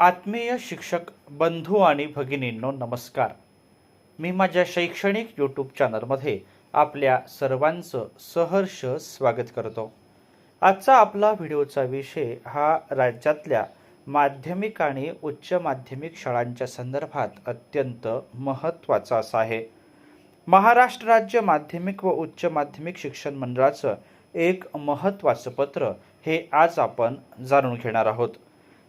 आत्मीय शिक्षक बंधू आणि भगिनींनो नमस्कार. मी माझ्या शैक्षणिक यूट्यूब चॅनलमध्ये आपल्या सर्वांचं सहर्ष स्वागत करतो. आजचा आपला व्हिडिओचा विषय हा राज्यातल्या माध्यमिक आणि उच्च माध्यमिक शाळांच्या संदर्भात अत्यंत महत्त्वाचा असा आहे. महाराष्ट्र राज्य माध्यमिक व उच्च माध्यमिक शिक्षण मंडळाचं एक महत्त्वाचं पत्र हे आज आपण जाणून घेणार आहोत.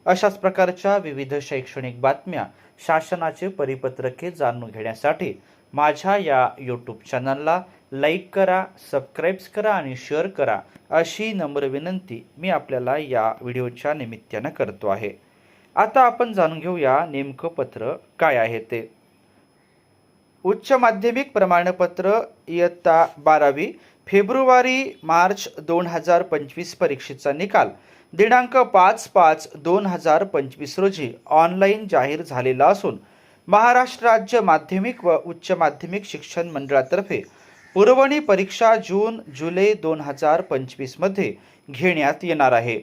अशाच प्रकारच्या विविध शैक्षणिक बातम्या शासनाचे परिपत्रके जाणून घेण्यासाठी माझ्या या यूट्यूब चॅनलला लाईक करा सबस्क्राईब्स करा आणि शेअर करा अशी नम्र विनंती मी आपल्याला या व्हिडिओच्या निमित्तानं करतो आहे. आता आपण जाणून घेऊया नेमकं पत्र काय आहे ते. उच्च माध्यमिक प्रमाणपत्र इयत्ता बारावी फेब्रुवारी मार्च दोन हजार पंचवीस परीक्षेचा निकाल. दिनांक पाच पाच दोन हजार पंचवीस रोजी ऑनलाईन जाहीर झालेला असून महाराष्ट्र राज्य माध्यमिक व उच्च माध्यमिक शिक्षण मंडळातर्फे पुरवणी परीक्षा जून जुलै दोन हजार पंचवीसमध्ये घेण्यात येणार आहे.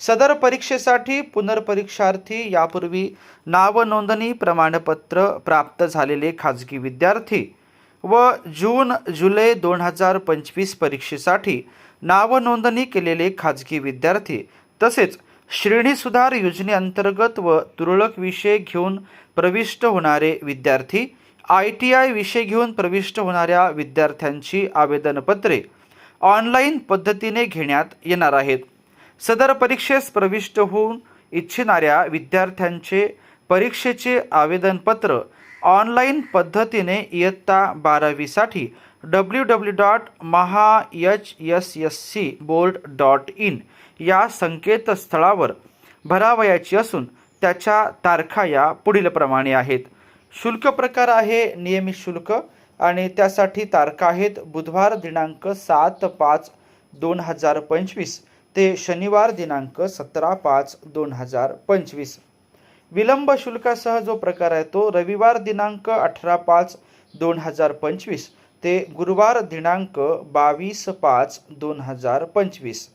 सदर परीक्षेसाठी पुनर्परीक्षार्थी यापूर्वी नावनोंदणी प्रमाणपत्र प्राप्त झालेले खाजगी विद्यार्थी व जून जुलै दोन हजार पंचवीस परीक्षेसाठी नावनोंदणी केलेले खाजगी विद्यार्थी तसेच श्रेणी सुधार योजनेअंतर्गत व तुरळक विषय घेऊन प्रविष्ट होणारे विद्यार्थी आय टी आय विषय घेऊन प्रविष्ट होणाऱ्या विद्यार्थ्यांची आवेदनपत्रे ऑनलाईन पद्धतीने घेण्यात येणार आहेत. सदर परीक्षेस प्रविष्ट होऊन इच्छिणाऱ्या विद्यार्थ्यांचे परीक्षेचे आवेदनपत्र ऑनलाईन पद्धतीने इयत्ता बारावीसाठी W W dot Maha H S S C board dot in या संकेतस्थळावर भरावयाची असून त्याच्या तारखा या पुढीलप्रमाणे आहेत. शुल्क प्रकार आहे नियमित शुल्क आणि त्यासाठी तारखा आहेत. बुधवार दिनांक सात पाच दोन हजार पंचवीस ते शनिवार दिनांक सतरा पाच दोन हजार पंचवीस. विलंब शुल्कासह जो प्रकार आहे तो रविवार दिनांक अठरा पाच दोन हजार पंचवीस ते गुरुवार दिनांक बावीस पाच दोन हजार पंचवीस.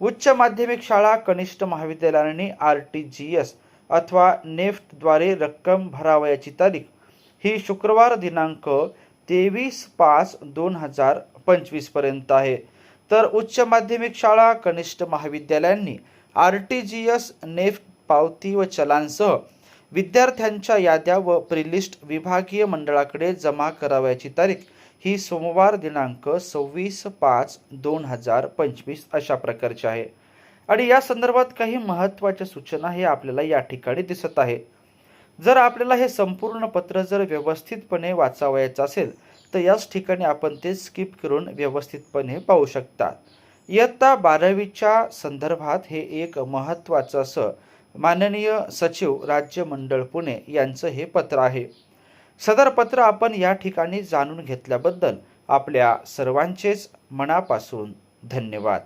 उच्च माध्यमिक शाळा कनिष्ठ महाविद्यालयांनी आर टी जी एस अथवा नेफ्टद्वारे रक्कम भरावयाची तारीख ही शुक्रवार दिनांक तेवीस पाच दोन हजार पंचवीसपर्यंत आहे. तर उच्च माध्यमिक शाळा कनिष्ठ महाविद्यालयांनी R T G S NEFT पावती व चलांसह विद्यार्थ्यांच्या याद्या व प्रिलिस्ट विभागीय मंडळाकडे जमा करावयाची तारीख ही सोमवार दिनांक सव्वीस पाच दोन हजार पंचवीस अशा प्रकारची आहे. आणि या संदर्भात काही महत्त्वाच्या सूचना हे आपल्याला या ठिकाणी दिसत आहे. जर आपल्याला हे संपूर्ण पत्र जर व्यवस्थितपणे वाचावयाचं असेल तर याच ठिकाणी आपण ते स्किप करून व्यवस्थितपणे पाहू शकता. इयत्ता बारावीच्या संदर्भात हे एक महत्त्वाचं असं माननीय सचिव राज्य मंडळ पुणे यांचं हे पत्र आहे. सदर पत्र आपण या ठिकाणी जाणून घेतल्याबद्दल आपल्या सर्वांचेच मनापासून धन्यवाद.